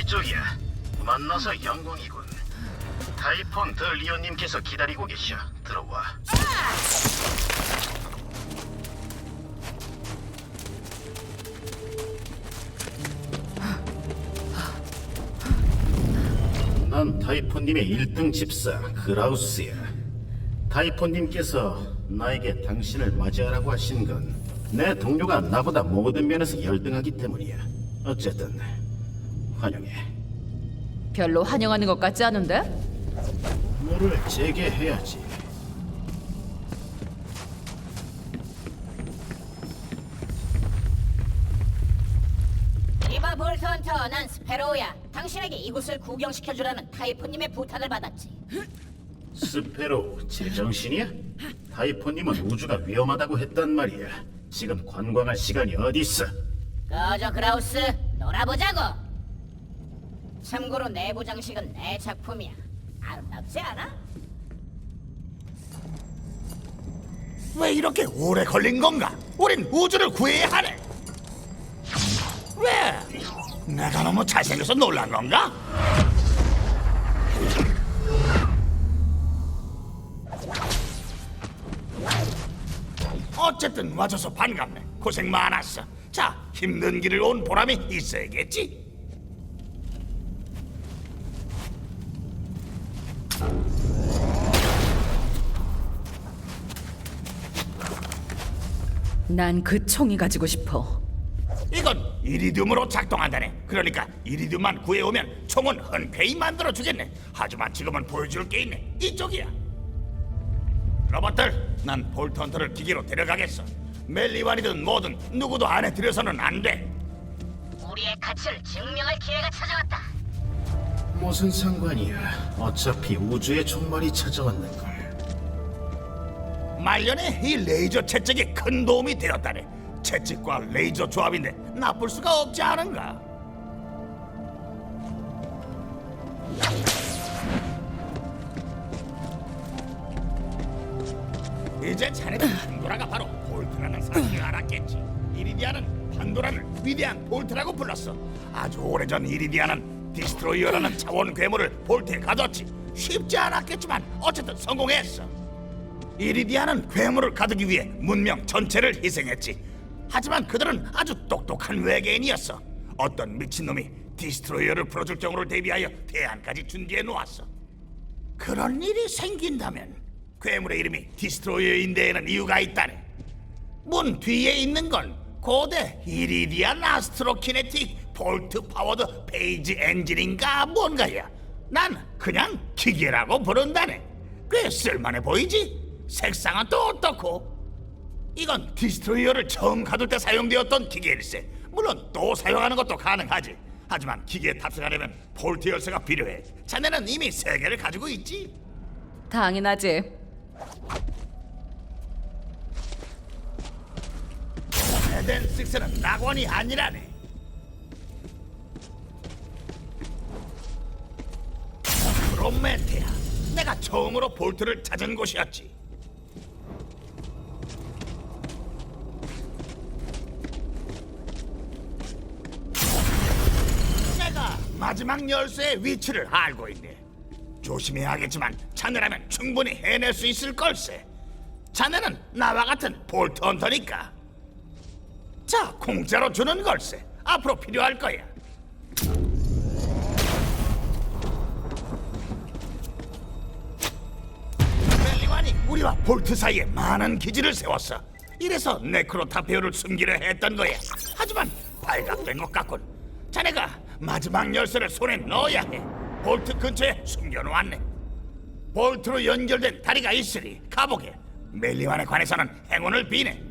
이쪽이야. 만나서 영광이군. 타이폰 더 리오님께서 기다리고 계셔. 들어와. 난 타이폰님의 1등 집사 그라우스야. 타이폰님께서 나에게 당신을 맞이하라고 하신 건 내 동료가 나보다 모든 면에서 열등하기 때문이야. 어쨌든 환영해. 별로 환영하는 것 같지 않은데? 물을 재개해야지. 이봐 볼트헌터 난 스페로우야 당신에게 이곳을 구경시켜주라는 타이포님의 부탁을 받았지 스페로 제정신이야? 타이폰님은 우주가 위험하다고 했단 말이야. 지금 관광할 시간이 어디 있어? 꺼져 그라우스 놀아보자고 참고로 내부 장식은 내 작품이야 아름답지 않아? 왜 이렇게 오래 걸린 건가? 우린 우주를 구해야 하네. 왜? 내가 너무 잘생겨서 놀란 건가? 어쨌든 와줘서 반갑네. 고생 많았어. 자, 힘든 길을 온 보람이 있어야겠지. 난 그 총이 가지고 싶어. 이건 이리듐으로 작동한다네. 그러니까 이리듐만 구해오면 총은 흔쾌히 만들어 주겠네. 하지만 지금은 보여줄 게 있네. 이쪽이야. 로봇들, 난 볼트헌터를 기계로 데려가겠어. 멜리완이든 뭐든 누구도 안에 들여서는 안 돼. 우리의 가치를 증명할 기회가 찾아왔다 무슨 상관이야? 어차피 우주의 종말이 찾아왔는 걸. 말년에 이 레이저 채찍이 큰 도움이 되었다네. 채찍과 레이저 조합인데 나쁠 수가 없지 않은가? 이제 자네는 판도라가 바로 볼트라는 사실을 알았겠지. 이리디아는 판도라를 위대한 볼트라고 불렀어. 아주 오래전 이리디아는 디스트로이어라는 차원 괴물을 볼트에 가뒀지. 쉽지 않았겠지만 어쨌든 성공했어. 이리디아는 괴물을 가두기 위해 문명 전체를 희생했지. 하지만 그들은 아주 똑똑한 외계인이었어. 어떤 미친놈이 디스트로이어를 풀어줄 경우를 대비하여 대안까지 준비해 놓았어. 그런 일이 생긴다면 괴물의 이름이 디스트로이어인 데에는 이유가 있다네. 문 뒤에 있는 건 고대 이리디안 아스트로키네틱 볼트 파워드 페이지 엔진인가 뭔가야. 난 그냥 기계라고 부른다네. 꽤 쓸만해 보이지? 색상은 또 어떻고? 이건 디스트로이어를 처음 가둘 때 사용되었던 기계일세. 물론 또 사용하는 것도 가능하지. 하지만 기계에 탑승하려면 볼트 열쇠가 필요해. 자네는 이미 세 개를 가지고 있지. 당연하지. 에덴 6는 낙원이 아니라네. 프로메테아, 내가 처음으로 볼트를 찾은 곳이었지. 내가 마지막 열쇠의 위치를 알고 있네. 조심해야겠지만 자네라면 충분히 해낼 수 있을 걸세. 자네는 나와 같은 볼트 헌터니까. 자, 공짜로 주는 걸세. 앞으로 필요할 거야. 멜리완이 우리와 볼트 사이에 많은 기지를 세웠어. 이래서 네크로타페오를 숨기려 했던 거야. 하지만 발각된 것 같군. 자네가 마지막 열쇠를 손에 넣어야 해. 볼트 근처에 숨겨놓았네. 볼트로 연결된 다리가 있으니 가보게. 멜리완에 관해서는 행운을 비네.